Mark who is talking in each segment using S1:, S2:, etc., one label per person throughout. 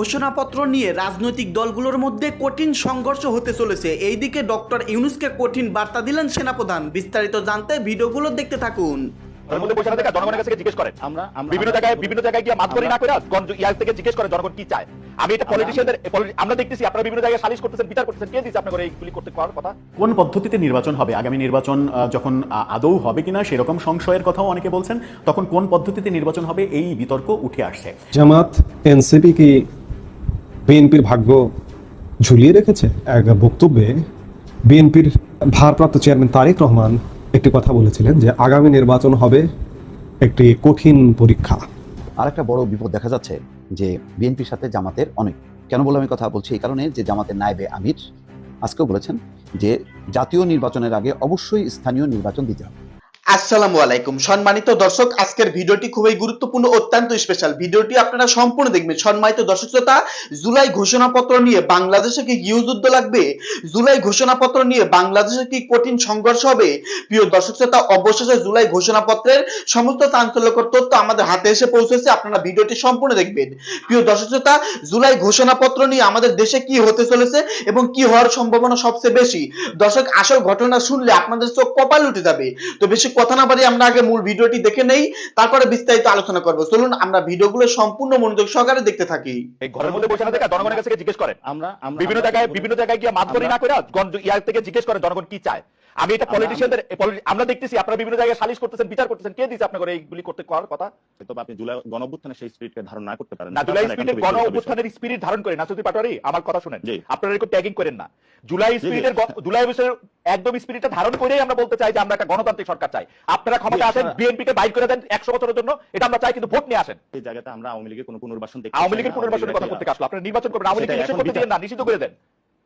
S1: ঘোষণাপত্র নিয়ে রাজনৈতিক দলগুলোর মধ্যে কঠিন সংঘর্ষ হতে চলেছে। এইদিকে ডক্টর ইউনুসকে কঠিন বার্তা দিলেন সেনাপ্রধান। বিস্তারিত জানতে ভিডিওগুলো দেখতে থাকুন।
S2: ঘরের মধ্যে বসে না থেকে জনগণের কাছে জিজ্ঞেস করেন
S3: আমরা আমরা
S2: বিভিন্ন জায়গায় বিভিন্ন জায়গায় গিয়ে মাতবরি না করে থেকে জিজ্ঞেস করে জনগণ কি চায়। আমি এটা পলিটিশিয়ানদের আমরা দেখতেছি আপনারা বিভিন্ন জায়গায় সালিশ করতেছেন বিচার করতেছেন। কে দিচ্ছে আপনাদের এইগুলি করতে পারার কথা?
S3: কোন পদ্ধতিতে নির্বাচন হবে? আগামী নির্বাচন যখন আদৌ হবে কিনা সেরকম সংশয়ের কথাও অনেকে বলছেন। তখন কোন পদ্ধতিতে নির্বাচন হবে এই বিতর্ক উঠে আসছে।
S4: জামাত এনসিপি কি বিএনপির ভাগ্য ঝুলিয়ে রেখেছে এক বক্তব্যে বিএনপির ভারপ্রাপ্ত চেয়ারম্যান তারেক রহমান একটি কথা বলেছিলেন যে আগামী নির্বাচন হবে একটি কঠিন পরীক্ষা।
S5: আর একটা বড় বিপদ দেখা যাচ্ছে যে বিএনপির সাথে জামাতের অনেক। কেন বললাম এই কথা বলছি? এই কারণে যে জামাতের নায়েবে আমির আজকেও বলেছেন যে জাতীয় নির্বাচনের আগে অবশ্যই স্থানীয় নির্বাচন দিতে হবে।
S6: আসসালামু আলাইকুম। সম্মানিত দর্শক, আজকের ভিডিওটি খুবই গুরুত্বপূর্ণ, অত্যন্ত স্পেশাল ভিডিওটি আপনারা সম্পূর্ণ দেখবেন। সম্মানিত দর্শক শ্রোতা, জুলাই ঘোষণাপত্র নিয়ে বাংলাদেশে কি গৃহযুদ্ধ লাগবে? জুলাই ঘোষণাপত্র নিয়ে বাংলাদেশে কি কঠিন সংঘর্ষ হবে? প্রিয় দর্শক শ্রোতা, অবশেষে জুলাই ঘোষণাপত্রের সমস্ত চাঞ্চল্যকর তথ্য আমাদের হাতে এসে পৌঁছেছে। আপনারা ভিডিওটি সম্পূর্ণ দেখবেন। প্রিয় দর্শক শ্রোতা, জুলাই ঘোষণাপত্র নিয়ে আমাদের দেশে কি হতে চলেছে এবং কি হওয়ার সম্ভাবনা সবচেয়ে বেশি? দর্শক, আসল ঘটনা শুনলে আপনাদের চোখ কপাল উঠে যাবে। তো বেশি কথা না বাড়ি আমরা আগে মূল ভিডিওটি দেখে নেই তারপরে বিস্তারিত আলোচনা করব। চলুন আমরা ভিডিওগুলো সম্পূর্ণ মনোযোগ সহকারে দেখতে থাকি।
S2: এই ঘরের মধ্যে বসে না থেকে জনগণের কাছে জিজ্ঞেস করেন।
S3: আমরা আমরা
S2: বিভিন্ন জায়গায় বিভিন্ন জায়গায় গিয়ে মাতবরি না করে ইয়ার থেকে জিজ্ঞেস করে জনগণ কি চায়। আমি এটা পলিটিশিয়ানদের আমরা দেখতেছি আপনারা বিভিন্ন জায়গায় সালিশ করতেছেন বিচার করতেছেন কে দিচ্ছে আপনাদের এইগুলি করতে করার কথা?
S7: তবে আপনি জুলাই গণঅভ্যুত্থানের সেই স্পিরিটকে ধারণ না করতে পারেন।
S2: না জুলাই স্পিরিটের
S7: একটা
S2: গণ
S7: ব্যক্তিগত বিষয়।
S2: অভ্যুত্থানের স্পিরিট ধারণ করে না নাসুদি পাটোয়ারি আমার কথা শুনেন। আপনারা এরকম ট্যাগিং করেন না। জুলাই। স্পিরিটের জুলাই বিষয়ের একদম স্পিরিটটা ধারণ করেই আমরা বলতে চাই যে আমরা একটা গণতান্ত্রিক সরকার চাই। আপনারা ক্ষমতা আসেন বিএনপি কে বাইর করে দেন একশো বছরের জন্য এটা আমরা চাই কিন্তু ভোট নিয়ে আসেন।
S7: এই জায়গাটা আমরা আওয়ামী লীগের কোনো পুনর্বাসন দেখি
S2: আওয়ামী লীগের পুনর্বাসনের কথা করতে আসলো। আপনারা নির্বাচন করবেন আওয়ামী
S7: লীগ
S2: করতে
S7: বিচার-
S2: না নিষিদ্ধ করে দেন।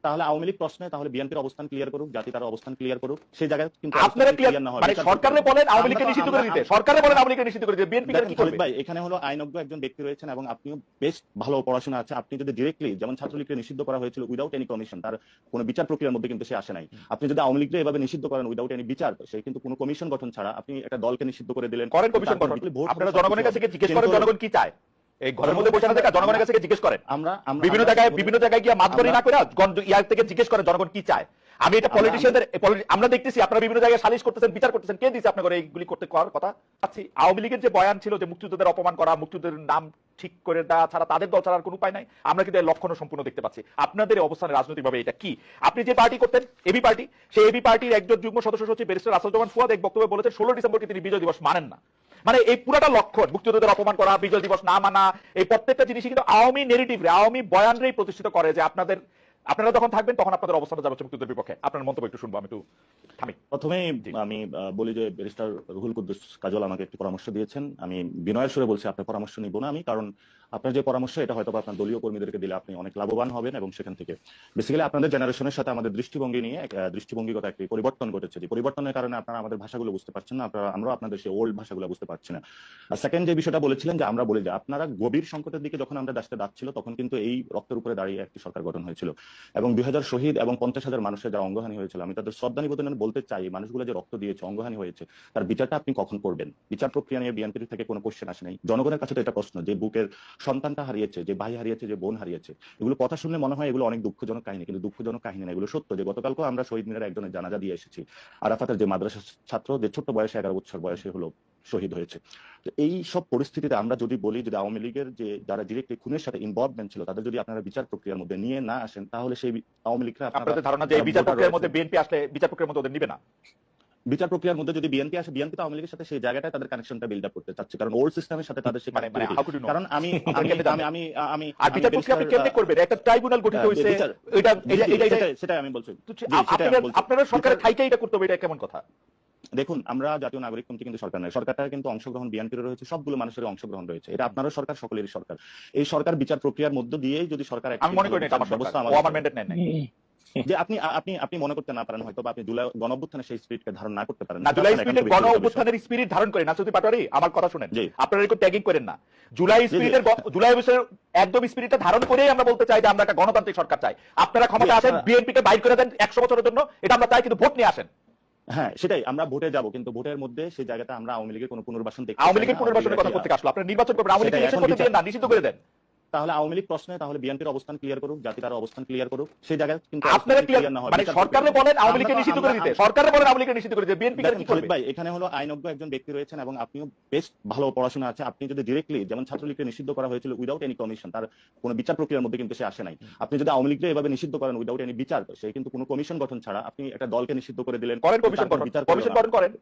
S7: তাহলে আওয়ামী লীগ প্রশ্নে তাহলে বিএনপির অবস্থান ক্লিয়ার করুক জাতি তার অবস্থান ক্লিয়ার করুক সেই জায়গায় কিন্তু
S2: আপনারা ক্লিয়ার
S7: না হয়,
S2: মানে সরকারে বলেন আওয়ামী লীগকে নিষিদ্ধ করে দিতে। সরকারে বলেন আওয়ামী লীগকে নিষিদ্ধ করে দিতে। বিএনপি কি করবে।
S7: ভাই এখানে হলো আইনজ্ঞ একজন ব্যক্তি রয়েছেন এবং আপনিও বেশ ভালো পড়াশোনা আছে। আপনি যদি ডিরেক্টলি যেমন ছাত্রলীগকে নিষিদ্ধ করা হয়েছিল উইদাউট এনি কমিশন তার কোনো বিচার প্রক্রিয়ার মধ্যে কিন্তু সে আসে নাই। আপনি যদি আওয়ামী লীগকে এভাবে নিষিদ্ধ করেন উইদাউট এনি বিচার সে কিন্তু কোনো কমিশন গঠন ছাড়া আপনি একটা দলকে নিষিদ্ধ করে দিলেন।
S2: করেন কমিশন গঠন। আপনারা জনগণের কাছে জিজ্ঞেস করেন জনগণ কি চায়। এই ঘরের মধ্যে বসে না থেকে জনগণের কাছে জিজ্ঞেস করেন।
S7: আমরা আমরা-
S2: বিভিন্ন জায়গায় বিভিন্ন জায়গায় গিয়ে মাতবরি না করে ইয়ার থেকে জিজ্ঞেস করে জনগণ কি চায়। আমি এটা পলিটিশিয়ানদের আমরা দেখতেছি আপনারা বিভিন্ন জায়গায় সালিশ করতেছেন বিচার করতেছেন। কে দিচ্ছে আপনাদের এইগুলি করতে করার কথা? আচ্ছা আওয়ামী লীগের যে বয়ান ছিল যে মুক্তিযোদ্ধাদের অপমান করা নাম ঠিক করে দেওয়া ছাড়া তাদের দল ছাড়ার কোনো উপায় নাই আমরা কিন্তু লক্ষণ সম্পূর্ণ দেখতে পাচ্ছি। আপনাদের অবস্থানে রাজনৈতিকভাবে এটা কি? আপনি যে পার্টি করতেন এবি পার্টি সেই এবি পার্টির একজন যুগ্ম সদস্য সচিব ব্যারিস্টার আসাদুজ্জামান ফুয়াদ এক বক্তব্যে বলেছেন ষোলো ডিসেম্বরকে তিনি বিজয় দিবস মানেন না। মানে এই পুরাটা লক্ষণ মুক্তিযোদ্ধাদের অপমান করা বিজয় দিবস না মানা এই প্রত্যেকটা জিনিসই কিন্তু আওয়ামী নেগেটিভ রে আওয়ামী বয়ানরেই প্রতিষ্ঠিত করে যে আপনাদের আপনারা যখন থাকবেন তখন আপনাদের অবস্থানটা যাবে হচ্ছে মুক্তিযুদ্ধের বিপক্ষে। আপনার মন্তব্য একটু শুনব আমি একটু থামি।
S7: প্রথমেই আমি বলি যে ব্যারিস্টার রুহুল কুদ্দুস কাজল আমাকে একটি পরামর্শ দিয়েছেন। আমি বিনয়ের সুরে বলছি আপনার পরামর্শ নিব না আমি কারণ আপনার যে পরামর্শ, এটা হয়তো আপনার দলীয় কর্মীদেরকে দিলে আপনি অনেক লাভবান হবেন এবং সেখান থেকে বেসিক্যালি আপনাদের জেনারেশনের সাথে আমাদের দৃষ্টিভঙ্গি নিয়ে দৃষ্টিভঙ্গিগত একটি পরিবর্তন ঘটেছে। যে পরিবর্তনের কারণে আপনারা আমাদের ভাষাগুলো বুঝতে পারছেন না, আপনারা, আমরাও আপনাদের সেই ওল্ড ভাষাগুলো বুঝতে পারছি না। আর সেকেন্ড যে বিষয়টা বলেছিলেন যে, আমরা বলি যে, আপনারা গভীর সংকটের দিকে যখন আমরা দাসতে যাচ্ছিল তখন কিন্তু এই রক্তের উপরে দাঁড়িয়ে একটি সরকার গঠন হয়েছিল। এবং দুই হাজার শহীদ এবং পঞ্চাশ হাজার মানুষের যারা অঙ্গহানি হয়েছিল, আমি তাদের শ্রদ্ধা নিবেদনে বলতে চাই মানুষগুলো যে রক্ত দিয়েছে, অঙ্গহানি হয়েছে, তার বিচারটা আপনি কখন করবেন? বিচার প্রক্রিয়া নিয়ে বিএনপির থেকে কোনো কোশ্চেন আসে নাই। জনগণের কাছে তো এটা প্রশ্ন, যে বুকের সন্তানটা হারিয়েছে যে ভাই হারিয়েছে যে বোন হারিয়েছে এগুলো কথা শুনলে মনে হয় এগুলো অনেক দুঃখজনক কাহিনী কিন্তু দুঃখজনক কাহিনী না এগুলো সত্য যে গতকালকে আমরা শহীদ মিনার একজনের জানাজা দিয়ে এসেছি। আরাফাতের যে মাদ্রাসা ছাত্র যে ছোট্ট বয়সে এগারো বছর বয়সে হলো শহীদ হয়েছে। তো এই সব পরিস্থিতিতে আমরা যদি বলি যদি আওয়ামী লীগের যে যারা ডিরেক্টলি খুনের সাথে ইনভলভমেন্ট ছিল তাদের যদি আপনারা বিচার প্রক্রিয়ার মধ্যে নিয়ে না আসেন তাহলে সেই আওয়ামী লীগরা
S2: আপনাদের ধারণা যে বিচার প্রক্রিয়ার মধ্যে বিএনপি আসলে বিচার প্রক্রিয়ার মধ্যে ওদের নিবে না?
S7: বিচার প্রক্রিয়ার মধ্যে যদি বিএনপি আসে বিএনপি তো আওয়ামী লীগের সাথে সেই জায়গাটায় তাদের কানেকশনটা বিল্ড আপ করতে চাচ্ছে। কারণ ওল্ড সিস্টেমের সাথে তাদের সেই
S2: মানে মানে?
S7: কারণ আমি
S2: আপনারা
S7: আমি আমি
S2: আর বিচার প্রক্রিয়া আপনি কেমনে করবেন? একটা ট্রাইব্যুনাল গঠিত এটা এটা-
S7: সেটাই- আমি বলছি।
S2: আপনারা- সরকারের থাইকে এটা করতে হবে এটা কেমন কথা?
S7: দেখুন আমরা জাতীয় নাগরিক কমিটি কিন্তু সরকার নয়। সরকারটা কিন্তু অংশগ্রহণ বিএনপির রয়েছে সবগুলো মানুষের অংশগ্রহণ রয়েছে। এটা আপনারও সরকার সকলেরই সরকার। এই সরকার বিচার প্রক্রিয়ার মধ্য দিয়েই যদি সরকার
S2: আমি মনে করি না আমার
S7: ব্যবস্থা
S2: আমার ম্যান্ডেট নেয় নাই।
S7: যে আপনি আপনি আপনি মনে করতে না পারেন হয়তো বা আপনি জুলাই গণঅভ্যুত্থানের সেই স্পিরিটকে ধারণ না করতে পারেন।
S2: না জুলাই স্পিরিটের
S7: একটা
S2: গণ
S7: ব্যক্তিগত বিষয়।
S2: অভ্যুত্থানের স্পিরিট ধারণ করে। নাসুদি পাটোয়ারি আমার কথা শুনেন। আপনারা এরকম ট্যাগিং করেন না। জুলাই স্পিরিটের জুলাই বিষয়ের একদম স্পিরিটটা ধারণ করেই আমরা বলতে চাই যে আমরা একটা গণতান্ত্রিক সরকার চাই। আপনারা ক্ষমতা আসেন
S7: আপনারা-
S2: বিএনপি কে বাইর করে দেন একশো বছরের জন্য এটা আমরা চাই কিন্তু ভোট নিয়ে আসেন।
S7: হ্যাঁ সেটাই আমরা ভোটে যাব কিন্তু ভোটের মধ্যে সেই জায়গাটা আমরা আওয়ামী লীগের কোনো পুনর্বাসন দেখতে
S2: আওয়ামী লীগের পুনর্বাসনের কথা করতে আসলো? আপনারা নির্বাচন করবেন আওয়ামী নিষিদ্ধ করতে
S7: বিচার-
S2: না নিষিদ্ধ করে দেন।
S7: তাহলে আওয়ামী লীগ প্রশ্নে তাহলে বিএনপির অবস্থান ক্লিয়ার করুক জাতি তার অবস্থান ক্লিয়ার করুক সেই জায়গায় কিন্তু
S2: আপনারা ক্লিয়ার
S7: না হয়,
S2: মানে সরকারে বলেন। আওয়ামী লীগকে নিষিদ্ধ করে দিতে। সরকারে বলেন আওয়ামী লীগকে নিষিদ্ধ করে দিতে। বিএনপি কি করবে?
S7: ভাই এখানে হলো আইনজ্ঞ একজন ব্যক্তি রয়েছেন এবং আপনিও বেশ ভালো পড়াশোনা আছে আপনি যদি ডিরেক্টলি যেমন ছাত্রলীগকে নিষিদ্ধ করা হয়েছিল উইদাউট এনি কমিশন তার কোনো বিচার প্রক্রিয়ার মধ্যে কিন্তু সে আসে নাই। আপনি যদি আওয়ামী লীগকে এভাবে নিষিদ্ধ করেন উইদাউট এনি বিচার সে কিন্তু কোনো কমিশন গঠন ছাড়া আপনি একটা দলকে নিষিদ্ধ করে দিলেন
S2: করেন কমিশন গঠন
S7: বিচার
S2: কমিশন গঠন করেন।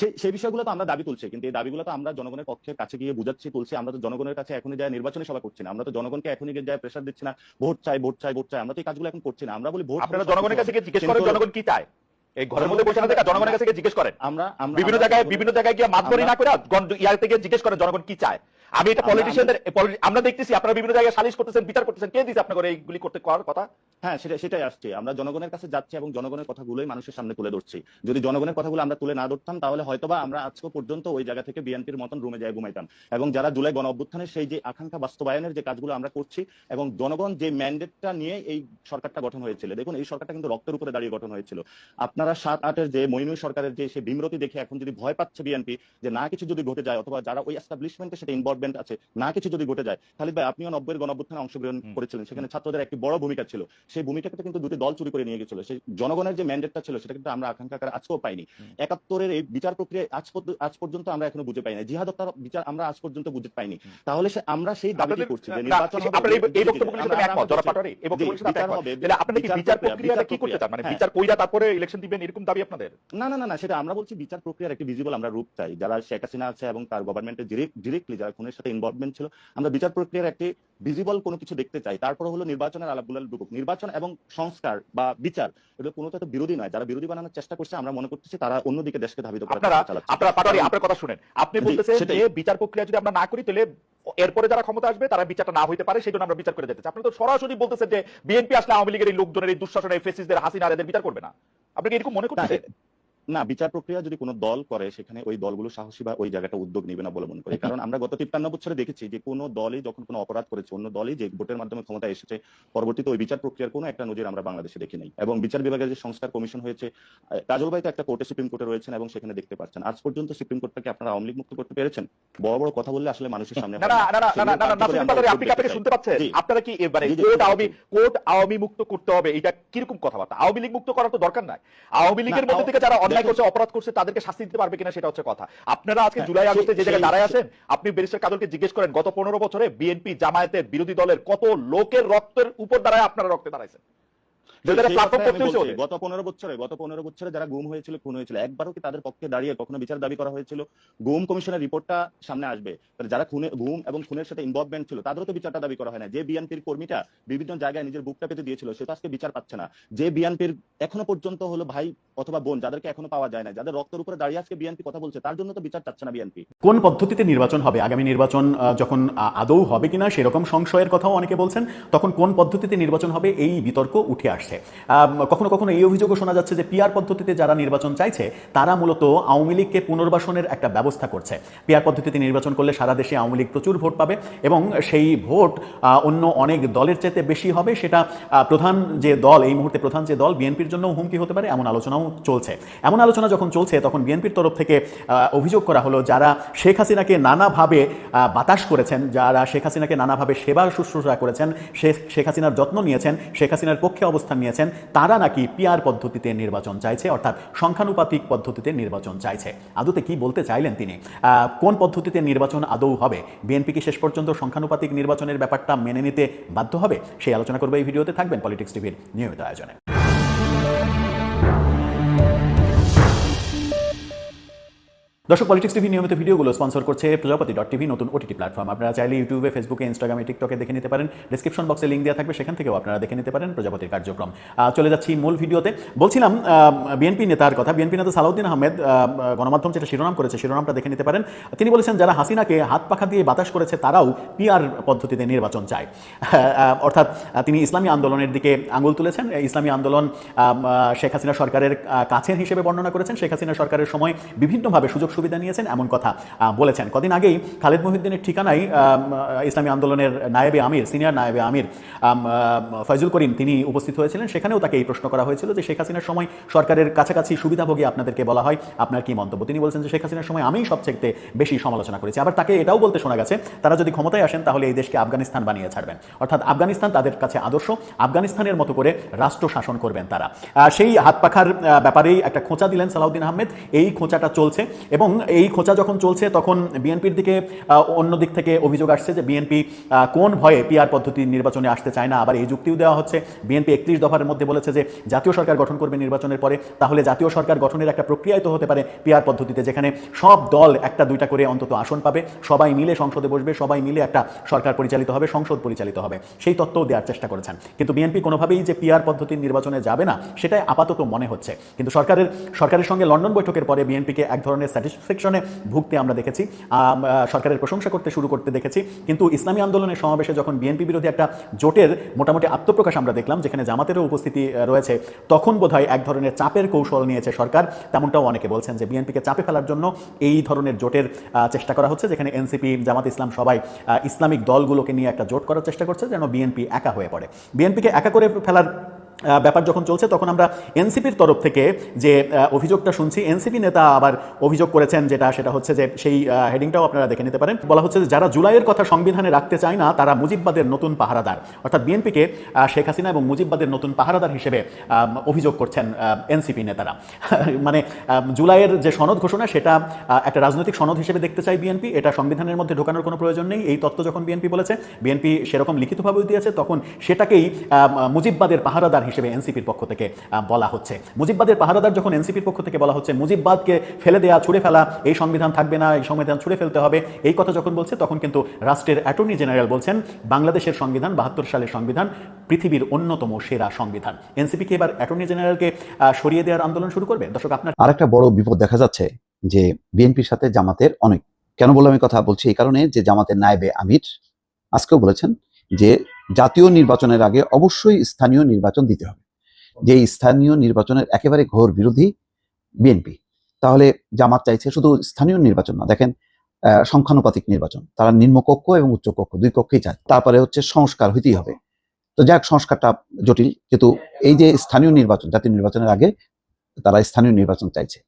S7: সেই সেই বিষয়গুলো তো আমরা দাবি তুলছি কিন্তু এই দাবিগুলো তো আমরা জনগণের পক্ষে কাছে গিয়ে বুঝাচ্ছি তুলছি। আমরা তো জনগণের কাছে এখনই যায় নির্বাচনী সভা করছি না আমরা তো জনগণকে এখনই যায় প্রেশার দিচ্ছি না ভোট চাই ভোট চাই ভোট চাই আমরা তো এই কাজগুলো এখন করছি না। আমরা বলি ভোট
S2: আপনারা জনগণের কাছে জিজ্ঞেস করেন জনগণ কি চায়? এই ঘরের মধ্যে বসে না থেকে জনগণের কাছে গিয়ে জিজ্ঞেস করেন।
S7: আমরা আমরা
S2: বিভিন্ন জায়গায় বিভিন্ন জায়গায় গিয়ে মাতবরি না করে ইয়ার থেকে জিজ্ঞেস করেন জনগণ কি চায়? আমি এটা
S7: আমরা-
S2: পলিটিশিয়ানদের আমরা দেখতেছি আপনারা বিভিন্ন জায়গায় সালিশ করতেছেন বিচার করতেছেন কে দিচ্ছে আপনাকে এইগুলি করতে করার কথা?
S7: হ্যাঁ সেটা সেটাই আসছে। আমরা জনগণের কাছে যাচ্ছি এবং জনগণের কথাগুলোই মানুষের সামনে তুলে ধরছি। যদি জনগণের কথাগুলো আমরা তুলে না ধরতাম তাহলে হয়তোবা আমরা আজকে পর্যন্ত ওই জায়গা থেকে বিএনপির মতন রুমে যায় ঘুমাইতাম। এবং যারা জুলাই গণ অভ্যুত্থানের সেই যে আকাঙ্ক্ষা বাস্তবায়নের যে কাজগুলো আমরা করছি এবং জনগণ যে ম্যান্ডেটটা নিয়ে এই সরকারটা গঠন হয়েছিল দেখুন এই সরকারটা কিন্তু রক্তের উপরে দাঁড়িয়ে গঠন হয়েছিল। আপনারা সাত আটের যে মইনুই সরকারের যে সেই বিমরতি দেখে এখন যদি ভয় পাচ্ছে বিএনপি যে না কিছু যদি ঘটে যায় অথবা যারা ওই এস্টাবলিশমেন্টে সেটা ইনভলভমেন্ট আছে না কিছু যদি ঘটে যায় খালিদ ভাই আপনিও নব্বইয়ের গণ অভ্যুত্থানে অংশগ্রহণ করেছিলেন। সেখানে ছাত্রদের একটি বড় ভূমিকা ছিল। সেই ভূমিকাটা কিন্তু দুটি দল চুরি করে নিয়ে গেছিল। সেই জনগণের যে ম্যান্ডেটটা ছিল সেটা কিন্তু আমরা আকাঙ্ক্ষা আকারে আজকেও পাইনি। একাত্তরের এই বিচার প্রক্রিয়া আজ আজ পর্যন্ত আমরা এখনও বুঝে পাইনি জিহাদ হত্যার বিচার আমরা আজ পর্যন্ত বুঝে পাইনি তাহলে আমরা সেই দাবিটি করছি যে নির্বাচন
S2: মানে
S7: না না না সেটা আমরা বলছি বিচার প্রক্রিয়ার একটি ভিজিবল আমরা রূপ চাই। যারা শেখ হাসিনা আছে এবং তার গভর্নমেন্টের ডিরেক্টলি যারা খুনের সাথে ইনভলভমেন্ট ছিল। আমরা বিচার প্রক্রিয়ার একটি ভিজিবল কোনো কিছু দেখতে চাই। তারপরে হলো নির্বাচনের আলাপগুলো ঢুকুক। নির্বাচন এবং সংস্কার বা বিচার এগুলো কোনো তো বিরোধী নয়। যারা বিরোধী বানানোর চেষ্টা করছে আমরা মনে করতেছি তারা অন্যদিকে দেশকে ধাবিত করার চেষ্টা
S2: আপনারা আপনার কথা শুনেন। আপনি বলতেছেন যে বিচার প্রক্রিয়া যদি আমরা না করি তাহলে এরপরে যারা ক্ষমতা আসবে তারা বিচারটা না হইতে পারে সেই জন্য আমরা বিচার করে যেতে আপনি তো সরাসরি বলতেছেন যে বিএনপি আসলে আওয়ামী লীগের এই লোকজনের এই দুঃশাসনের ফেসিসদের হাসিনার এদের বিচার করবে না। আপনি কি এরকম মনে করছেন?
S7: না বিচার প্রক্রিয়া যদি কোনো দল করে সেখানে ওই দলগুলো সাহসী বা ওই জায়গাটা উদ্যোগ নেবে না বলে মনে করি। কারণ আমরা গত তিপ্পান্ন বছরে দেখেছি যে কোনো দলই যখন কোনো অপরাধ করেছে অন্য দলই যে ভোটের মাধ্যমে ক্ষমতা এসেছে পরবর্তীতে ওই বিচার প্রক্রিয়ার কোনো একটা নজির আমরা বাংলাদেশে দেখি নাই। এবং বিচার বিভাগের যে সংস্কার কমিশন হয়েছে কাজল ভাই তো একটা কোর্টে সুপ্রিম কোর্টে রয়েছেন এবং সেখানে দেখতে পাচ্ছেন। আজ পর্যন্ত সুপ্রিম কোর্টটাকে আপনারা আওয়ামী লীগ মুক্ত করতে পেরেছেন? বড় বড় কথা বললে আসলে মানুষের সামনে
S2: শুনতে পাচ্ছেন? আপনারা কি এ মানে কোর্ট আওয়ামী কোর্ট আওয়ামী মুক্ত করতে হবে এটা কীরকম কথাবার্তা? আওয়ামী লীগ মুক্ত করার তো দরকার নাই। আওয়ামী লীগের মধ্যে থেকে যারা অন্যায় করছে অপরাধ করছে তাদেরকে শাস্তি দিতে পারবে কিনা সেটা হচ্ছে কথা। আপনারা আজকে
S7: হ্যাঁ,
S2: জুলাই আগস্টে যে জায়গায় দাঁড়ায় আছেন আপনি ব্যারিস্টার কাদলকে জিজ্ঞেস করেন গত পনেরো বছরে বিএনপি জামায়াতের বিরোধী দলের কত লোকের রক্তের উপর দাঁড়ায় আপনারা রক্তে দাঁড়াইছেন?
S7: গত পনেরো বছরে গত পনেরো বছরে যারা গুম হয়েছিল খুন হয়েছিল একবারও কি তাদের পক্ষে দাঁড়িয়ে কখনো বিচার দাবি করা হয়েছিল? গুম কমিশনের রিপোর্টটা সামনে আসবে। যারা খুনে গুম এবং খুনের সাথে ইনভলভমেন্ট ছিল তাদেরও তো বিচারটা দাবি করা হয় না। যে বিএনপির কর্মীটা বিভিন্ন জায়গায় নিজের বুকটা পেতে দিয়েছিল সে তো আজকে বিচার পাচ্ছে না। যে বিএনপির এখনও পর্যন্ত হলো ভাই অথবা বোন যাদেরকে এখনও পাওয়া যায় না যাদের রক্তের উপরে দাঁড়িয়ে আজকে বিএনপি কথা বলছে তার জন্য তো বিচার চাচ্ছে না বিএনপি।
S3: কোন পদ্ধতিতে নির্বাচন হবে? আগামী নির্বাচন যখন আদৌ হবে কিনা সেরকম সংশয়ের কথাও অনেকে বলছেন। তখন কোন পদ্ধতিতে নির্বাচন হবে? এই বিতর্ক উঠে আসছে। আম, কখনো কখনো এই অভিযোগও শোনা যাচ্ছে যে পিয়ার পদ্ধতিতে যারা নির্বাচন চাইছে তারা মূলত আওয়ামী লীগকে পুনর্বাসনের একটা ব্যবস্থা করছে। পিয়ার পদ্ধতিতে নির্বাচন করলে সারা দেশে আওয়ামী লীগ প্রচুর ভোট পাবে এবং সেই ভোট অন্য অনেক দলের চাইতে বেশি হবে। সেটা প্রধান যে দল এই মুহূর্তে প্রধান যে দল বিএনপির জন্য হুমকি হতে পারে এমন আলোচনাও চলছে। এমন আলোচনা যখন চলছে তখন বিএনপির তরফ থেকে অভিযোগ করা হলো যারা শেখ হাসিনাকে নানাভাবে বাতাস করেছেন যারা শেখ হাসিনাকে নানাভাবে সেবা শুশ্রূষা করেছেন শেখ হাসিনার যত্ন নিয়েছেন শেখ হাসিনার পক্ষে অবস্থান নিয়েছেন তারা নাকি পিয়ার পদ্ধতিতে নির্বাচন চাইছে, অর্থাৎ সংখ্যানুপাতিক পদ্ধতিতে নির্বাচন চাইছে। আদতে কি বলতে চাইলেন তিনি? কোন পদ্ধতিতে নির্বাচন আদৌ হবে? বিএনপি কি শেষ পর্যন্ত সংখ্যানুপাতিক নির্বাচনের ব্যাপারটা মেনে নিতে বাধ্য হবে? সেই আলোচনা করবে এই ভিডিওতে, থাকবেন পলিটিক্স টিভির নিয়মিত আয়োজনে। দর্শক পলিটিক্স টিভি নিয়মিত ভিডিওগুলো স্পন্সর করছে প্রজাপতি ডট টিভি নতুন ওটিটি প্ল্যাটফর্ম আপনারা চাইলে ইউটিউবে ফেসবুকে ইনস্টাগ্রামে টিকটকে দেখে নিতে পারেন। ডিসক্রিপশন বক্সে লিঙ্ক দেওয়া থাকবে সেখান থেকেও আপনারা দেখে নিতে পারেন প্রজাপতির কার্যক্রম। চলে যাচ্ছি মূল ভিডিওতে। বলছিলাম বিএনপি নেতার কথা। বিএনপি নেতা সালাউদ্দিন আহমেদ আহ, গণমাধ্যম যেটা শিরোনাম করেছে শিরোনামটা দেখে নিতে পারেন। তিনি বলেছেন যারা হাসিনাকে হাত পাখা দিয়ে বাতাস করেছে তারাও পিআর পদ্ধতিতে নির্বাচন চায়। অর্থাৎ তিনি ইসলামী আন্দোলনের দিকে আঙুল তুলেছেন। ইসলামী আন্দোলন শেখ হাসিনা সরকারের কাছের হিসেবে বর্ণনা করেছেন। শেখ হাসিনা সরকারের সময় বিভিন্নভাবে সুযোগ সুবিধা নিয়েছেন এমন কথা বলেছেন। কদিন আগেই খালেদ মহিউদ্দিনের ঠিকানায় ইসলামী আন্দোলনের নায়েবে আমির সিনিয়র নায়েবে আমির আম, ফয়জুল করিম তিনি উপস্থিত হয়েছিলেন। সেখানেও তাকে এই প্রশ্ন করা হয়েছিল যে শেখ হাসিনার সময় সরকারের কাছাকাছি সুবিধাভোগী আপনাদেরকে বলা হয়। আপনার কি মন্তব্য? তিনি বলছেন যে শেখ হাসিনার সময় আমিই সবচেয়ে বেশি সমালোচনা করেছি। আবার তাকে এটাও বলতে শোনা গেছে তারা যদি ক্ষমতায় আসেন তাহলে এই দেশকে আফগানিস্তান বানিয়ে ছাড়বেন। অর্থাৎ আফগানিস্তান তাদের কাছে আদর্শ আফগানিস্তানের মতো করে রাষ্ট্র শাসন করবেন তারা। সেই হাত পাখার ব্যাপারেই একটা খোঁচা দিলেন সালাউদ্দিন আহমেদ। এই খোঁচাটা চলছে এবং এই খোঁচা যখন চলছে, তখন বিএনপির দিকে অন্য দিক থেকে অভিযোগ আসছে যে বিএনপি কোন ভয়ে পিআর পদ্ধতি নির্বাচনে আসতে চায় না। আবার এই যুক্তিও দেওয়া হচ্ছে, বিএনপি একত্রিশ দফার মধ্যে বলেছে যে জাতীয় সরকার গঠন করবে নির্বাচনের পরে। তাহলে জাতীয় সরকার গঠনের একটা প্রক্রিয়ায় তো হতে পারে পিআর পদ্ধতিতে, যেখানে সব দল একটা দুইটা করে অন্তত আসন পাবে। সবাই মিলে সংসদে বসবে, সবাই মিলে একটা সরকার পরিচালিত হবে, সংসদ পরিচালিত হবে। সেই তত্ত্বও দেওয়ার চেষ্টা করেছেন। কিন্তু বিএনপি কোনোভাবেই যে পিআর পদ্ধতির নির্বাচনে যাবে না, সেটাই আপাতত মনে হচ্ছে। কিন্তু সরকারের সরকারের সঙ্গে লন্ডন বৈঠকের পরে বিএনপিকে এক ধরনের স্যাটিসফ্যাকশনে ভুগতে আমরা দেখেছি সরকারের প্রশংসা করতে শুরু করতে দেখেছি। কিন্তু ইসলামী আন্দোলনের সমাবেশে যখন বিএনপি বিরোধী একটা জোটের মোটামুটি আত্মপ্রকাশ আমরা দেখলাম, যেখানে জামাতেরও উপস্থিতি রয়েছে, তখন বোধহয় এক ধরনের চাপের কৌশল নিয়েছে সরকার। তেমনটাও অনেকে বলছেন যে বিএনপিকে চাপে ফেলার জন্য এই ধরনের জোটের চেষ্টা করা হচ্ছে, যেখানে এনসিপি, জামাত ইসলাম সবাই ইসলামিক দলগুলোকে নিয়ে একটা জোট করার চেষ্টা করছে, যেন বিএনপি একা হয়ে পড়ে। বিএনপিকে একা করে ফেলার ব্যাপার যখন চলছে, তখন আমরা এনসিপির তরফ থেকে যে অভিযোগটা শুনছি, এনসিপি নেতা আবার অভিযোগ করেছেন যেটা, সেটা হচ্ছে যে, সেই হেডিংটাও আপনারা দেখে নিতে পারেন। বলা হচ্ছে যে, যারা জুলাইয়ের কথা সংবিধানে রাখতে চায় না, তারা মুজিববাদের নতুন পাহারাদার। অর্থাৎ বিএনপিকে শেখ হাসিনা এবং মুজিববাদের নতুন পাহারাদার হিসেবে অভিযোগ করছেন এনসিপি নেতারা। মানে জুলাইয়ের যে সনদ ঘোষণা, সেটা একটা রাজনৈতিক সনদ হিসেবে দেখতে চায় বিএনপি। এটা সংবিধানের মধ্যে ঢোকানোর কোনো প্রয়োজন নেই। এই তত্ত্ব যখন বিএনপি বলেছে, বিএনপি সেরকম লিখিতভাবেও দিয়েছে, তখন সেটাকেই মুজিববাদের পাহারাদার হিসেবে এনসিপির পক্ষ থেকে বলা হচ্ছে। মুজিববাদের পাহারাদার যখন এনসিপির পক্ষ থেকে বলা হচ্ছে, মুজিববাদকে ফেলে দেয়া, ছুড়ে ফেলা, এই সংবিধান থাকবে না, এই সংবিধান ছুড়ে ফেলতে হবে, এই কথা যখন বলছে, তখন কিন্তু রাষ্ট্রের অ্যাটর্নি জেনারেল বলছেন, বাংলাদেশের সংবিধান, বাহাত্তর সালের সংবিধান, পৃথিবীর অন্যতম সেরা সংবিধান। এনসিপি কি এবার অ্যাটর্নি জেনারেলকে সরিয়ে দেওয়ার আন্দোলন শুরু করবে? দর্শক, আপনার
S5: আরেকটা বড় বিপদ দেখা যাচ্ছে, যে বিএনপির সাথে জামাতের অনেক। কেন বললাম এই কথা? বলছি এই কারণে যে জামাতের নায়েবে আমির, আজকেও বলেছেন যে জাতীয় নির্বাচনের আগে অবশ্যই স্থানীয় নির্বাচন দিতে হবে। যে স্থানীয় নির্বাচনের একেবারে ঘোর বিরোধী বিএনপি, তাহলে জামাত চাইছে শুধু স্থানীয় নির্বাচন না, দেখেন সংখ্যানুপাতিক নির্বাচন। তারা নিম্নকক্ষ এবং উচ্চকক্ষ, দুই কক্ষেই চায়। তারপরে হচ্ছে সংস্কার হইতেই হবে। তো যাক, সংস্কারটা জটিল, কিন্তু এই যে স্থানীয় নির্বাচন, জাতীয় নির্বাচনের আগে তারা স্থানীয় নির্বাচন চাইছে।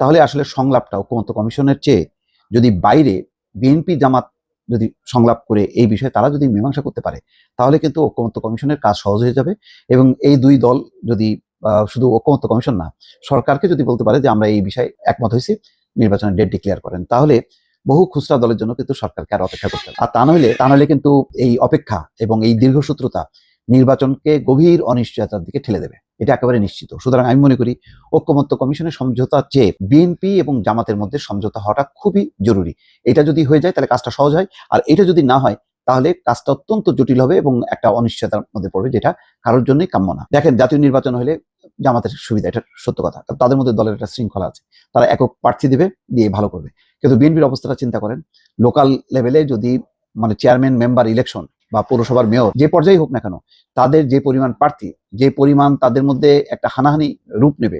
S5: তাহলে আসলে সংলাপটা ঐক্যমত্য কমিশনের চেয়ে যদি বাইরে বিএনপি জামাত যদি সংলাপ করে এই বিষয়ে তারা যদি মীমাংসা করতে পারে, তাহলে কিন্তু ঐক্যমত্য কমিশনের কাজ সহজ হয়ে যাবে এবং এই দুই দল যদি শুধু ঐক্যমত্য কমিশন না, সরকারকে যদি বলতে পারে যে আমরা এই বিষয়ে একমত হয়েছি, নির্বাচনের ডেট ডিক্লেয়ার করেন, তাহলে বহু খুচরা দলের জন্য কিন্তু সরকারকে আর অপেক্ষা করতে হবে। আর তা নইলে তা নইলে কিন্তু এই অপেক্ষা এবং এই দীর্ঘসূত্রতা নির্বাচনকে গভীর অনিশ্চয়তার দিকে ঠেলে দেবে। এটা একেবারে নিশ্চিত। সুতরাং আমি মনে করি ঐক্যমত্য কমিশনের সমঝোতার চেয়ে বিএনপি এবং জামাতের মধ্যে সমঝোতা হওয়াটা খুবই জরুরি। এটা যদি হয়ে যায় তাহলে কাজটা সহজ হয়, আর এটা যদি না হয় তাহলে কাজটা অত্যন্ত জটিল হবে এবং একটা অনিশ্চয়তার মধ্যে পড়বে যেটা কারোর জন্যই কাম্য না। দেখেন, জাতীয় নির্বাচন হলে জামাতের সুবিধা, এটা সত্য কথা। তাদের মধ্যে দলের একটা শৃঙ্খলা আছে। তারা একক প্রার্থী দেবে, দিয়ে ভালো করবে। কিন্তু বিএনপির অবস্থাটা চিন্তা করেন লোকাল লেভেলে যদি মানে চেয়ারম্যান মেম্বার ইলেকশন বা পৌরসভার মেয়র, যে পর্যায়ে হোক না কেন, তাদের যে পরিমাণ প্রার্থী, যে পরিমাণ তাদের মধ্যে একটা হানাহানি রূপ নেবে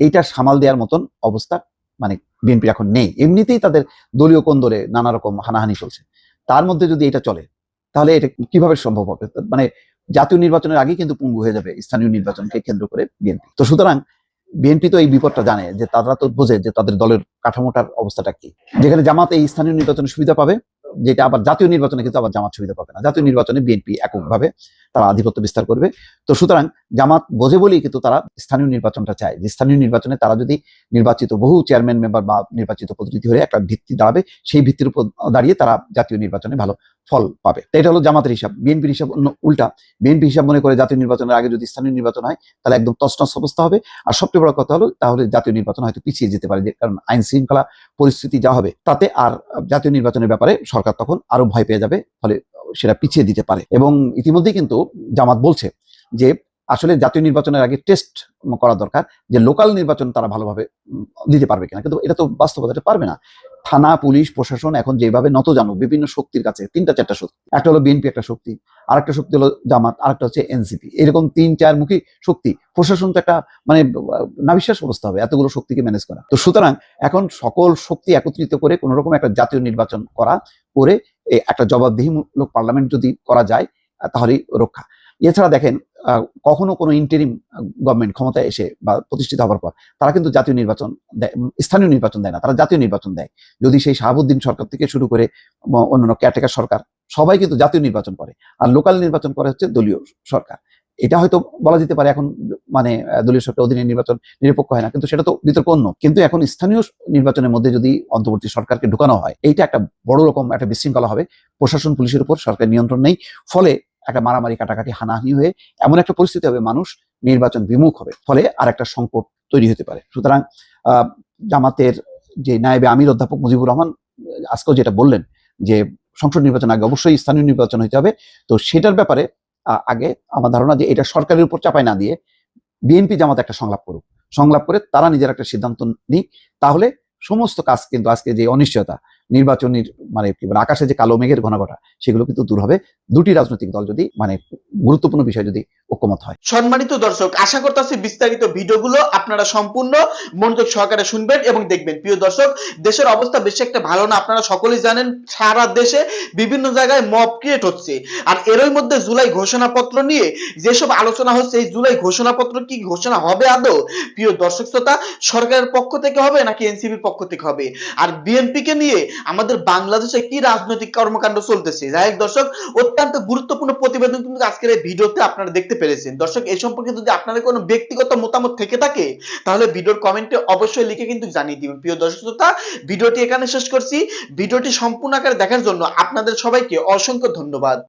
S5: এইটা সামাল দেওয়ার মতন অবস্থা মানে বিএনপি এখন নেই। এমনিতেই তাদের দলীয় কোন্দলে নানা রকম হানাহানি চলছে। তার মধ্যে যদি এটা চলে, তাহলে এটা কীভাবে সম্ভব হবে? মানে জাতীয় নির্বাচনের আগে কিন্তু পঙ্গু হয়ে যাবে স্থানীয় নির্বাচনকে কেন্দ্র করে বিএনপি। তো সুতরাং বিএনপি তো এই বিপদটা জানে যে তারা তো বোঝে যে তাদের দলের কাঠামোটার অবস্থাটা কি। যেখানে জামাত এই স্থানীয় নির্বাচনের সুবিধা পাবে যেটা আবার জাতীয় নির্বাচনে কিন্তু আবার জামাত সুবিধা পাবে না। জাতীয় নির্বাচনে বিএনপি এককভাবে তারা আধিপত্য বিস্তার করবে। তো সুতরাং জামাত বোঝে বলেই কিন্তু তারা স্থানীয় নির্বাচনটা চায়। যে স্থানীয় নির্বাচনে তারা যদি নির্বাচিত বহু চেয়ারম্যান মেম্বার বা নির্বাচিত প্রতিনিধি হয়ে একটা ভিত্তি দাঁড়াবে, সেই ভিত্তির উপর দাঁড়িয়ে তারা জাতীয় নির্বাচনে ভালো ফল পাবে। তো এটা হলো জামাতের হিসাব। বিএনপির হিসাব উল্টা। বিএনপি হিসাব মনে করে জাতীয় নির্বাচনের আগে যদি স্থানীয় নির্বাচন হয়, তাহলে একদম তছনছ অবস্থা হবে। আর সবচেয়ে বড় কথা হলো, তাহলে জাতীয় নির্বাচন হয়তো পিছিয়ে যেতে পারে কারণ আইন শৃঙ্খলা পরিস্থিতি যা হবে, তাতে আর জাতীয় নির্বাচনের ব্যাপারে সরকার তখন আরও ভয় পেয়ে যাবে, ফলে সেটা পিছিয়ে দিতে পারে। এবং ইতিমধ্যেই কিন্তু জামাত বলছে যে, আসলে জাতীয় নির্বাচনের আগে টেস্ট করা দরকার, যে লোকাল নির্বাচন তারা ভালোভাবে দিতে পারবে কিনা। কিন্তু এটা তো বাস্তবতা পারবে না। থানা, পুলিশ, প্রশাসন এখন যেভাবে নত জানো বিভিন্ন শক্তির কাছে, তিনটা চারটা শক্তি। একটা হলো বিএনপি, একটা শক্তি। আরেকটা শক্তি হলো জামাত, আরেকটা হচ্ছে এনসিপি। এরকম তিন, চার মুখী শক্তি। প্রশাসন তো একটা মানে নাবিশ্বাস অবস্থা হবে এতগুলো শক্তিকে ম্যানেজ করা। তো সুতরাং এখন সকল শক্তি একত্রিত করে কোন রকম একটা জাতীয় নির্বাচন করা, করে একটা জবাবদিহিমূলক পার্লামেন্ট যদি করা যায়, তাহলেই রক্ষা। এছাড়া দেখেন কখনো কোনো ইন্টারিম গভর্নমেন্ট ক্ষমতায় এসে বা প্রতিষ্ঠিত হওয়ার পর তারা কিন্তু জাতীয় নির্বাচন দেয় স্থানীয় নির্বাচন দেয় না, তারা জাতীয় নির্বাচন দেয়। যদি সেই শাহাবুদ্দিন সরকার থেকে শুরু করে অন্যান্য কেয়ারটেকার সরকার, সবাই কিন্তু জাতীয় নির্বাচন করে। আর লোকাল নির্বাচন করে হচ্ছে দলীয় সরকার। এটা হয়তো বলা যেতে পারে এখন মানে দলীয় সরকার অধীনে নির্বাচন নিরপেক্ষ হয় না, কিন্তু সেটা তো বিতর্ক অন্য। কিন্তু এখন স্থানীয় নির্বাচনের মধ্যে যদি অন্তর্বর্তী সরকারকে ঢুকানো হয়, এইটা একটা বড় রকম একটা বিশৃঙ্খলা হবে। প্রশাসন, পুলিশের উপর সরকার নিয়ন্ত্রণ নেই। ফলে একটা মারামারি কাটাকাটি হানাহানি হয়ে এমন একটা পরিস্থিতি হবে মানুষ নির্বাচন বিমুখ হবে, ফলে আর একটা সংকট তৈরি হতে পারে। সুতরাং জামাতের যে নায়েবে আমির অধ্যাপক মুজিবুর রহমান আজকেও যেটা বললেন যে সংসদ নির্বাচন আগে অবশ্যই স্থানীয় নির্বাচন হতে হবে, তো সেটার ব্যাপারে আগে আমার ধারণা যে এটা সরকারের উপর চাপাই না দিয়ে বিএনপি জামাত একটা সংলাপ করুক। সংলাপ করে তারা নিজের একটা সিদ্ধান্ত নিক, তাহলে সমস্ত কাজ কিন্তু আজকে যে অনিশ্চয়তা নির্বাচনের মানে কি বলে, আকাশে যে কালো মেঘের ঘনাঘটা, সেগুলো কিন্তু দূর হবে। দুটি রাজনৈতিক দল যদি মানে গুরুত্বপূর্ণ বিষয় যদি ঐক্যমত হয়।
S6: সম্মানিত দর্শক, আশা করতেছি বিস্তারিত ভিডিওগুলো আপনারা সম্পূর্ণ মনোযোগ সহকারে শুনবেন এবং দেখবেন। প্রিয় দর্শক, দেশের অবস্থা বেশি একটা ভালো না, আপনারা সকলেই জানেন, সারা দেশে বিভিন্ন জায়গায় মব ক্রিয়েট হচ্ছে। আর এরই মধ্যে জুলাই ঘোষণাপত্র নিয়ে যেসব আলোচনা হচ্ছে, এই জুলাই ঘোষণাপত্র কি ঘোষণা হবে আদৌ? প্রিয় দর্শক শ্রোতা, সরকারের পক্ষ থেকে হবে নাকি এনসিপির পক্ষ থেকে হবে? আর বিএনপি কে নিয়ে আমাদের বাংলাদেশে কি রাজনৈতিক কর্মকাণ্ড চলতেছে? যাই হোক দর্শক, অত্যন্ত গুরুত্বপূর্ণ প্রতিবেদন কিন্তু আজকের এই ভিডিওতে আপনারা দেখতে পেরেছেন। দর্শক, এ সম্পর্কে যদি আপনাদের কোনো ব্যক্তিগত মতামত থেকে থাকে, তাহলে ভিডিওর কমেন্টে অবশ্যই লিখে কিন্তু জানিয়ে দিবেন। প্রিয় দর্শক শ্রোতা, ভিডিওটি এখানে শেষ করছি। ভিডিওটি সম্পূর্ণ আকারে দেখার জন্য আপনাদের সবাইকে অসংখ্য ধন্যবাদ।